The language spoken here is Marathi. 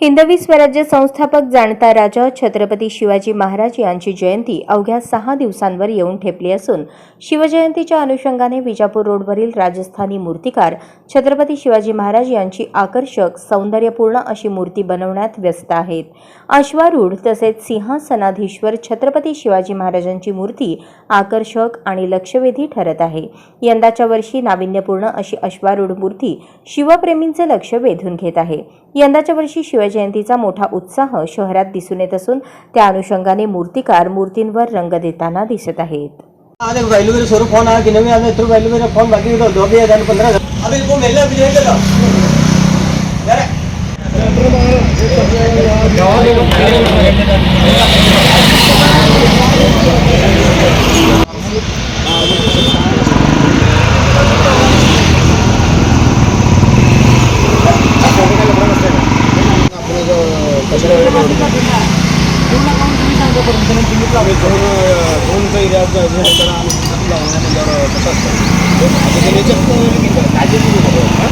हिंदवी स्वराज्य संस्थापक जाणता राजा छत्रपती शिवाजी महाराज यांची जयंती अवघ्या सहा दिवसांवर येऊन ठेपली असून शिवजयंतीच्या अनुषंगाने विजापूर रोडवरील राजस्थानी मूर्तिकार छत्रपती शिवाजी महाराज यांची आकर्षक सौंदर्यपूर्ण अशी मूर्ती बनवण्यात व्यस्त आहेत. अश्वारूढ तसेच सिंहासनाधीश्वर छत्रपती शिवाजी महाराजांची मूर्ती आकर्षक आणि लक्षवेधी ठरत आहे. यंदाच्या वर्षी नाविन्यपूर्ण अशी अश्वारूढ मूर्ती शिवप्रेमींचे लक्ष वेधून घेत आहे. यंदाच्या वर्षी शिवजयंतीचा मोठा उत्साह शहरात दिसून येत असून त्या अनुषंगाने मूर्तिकार मूर्तींवर रंग देताना दिसत आहेत. अरे वैल्यू मेरे फोन आया कि नहीं वैल्यू मेरा फोन बाकी दो भी हजार. पंद्रह हजार इनको यार दोन काही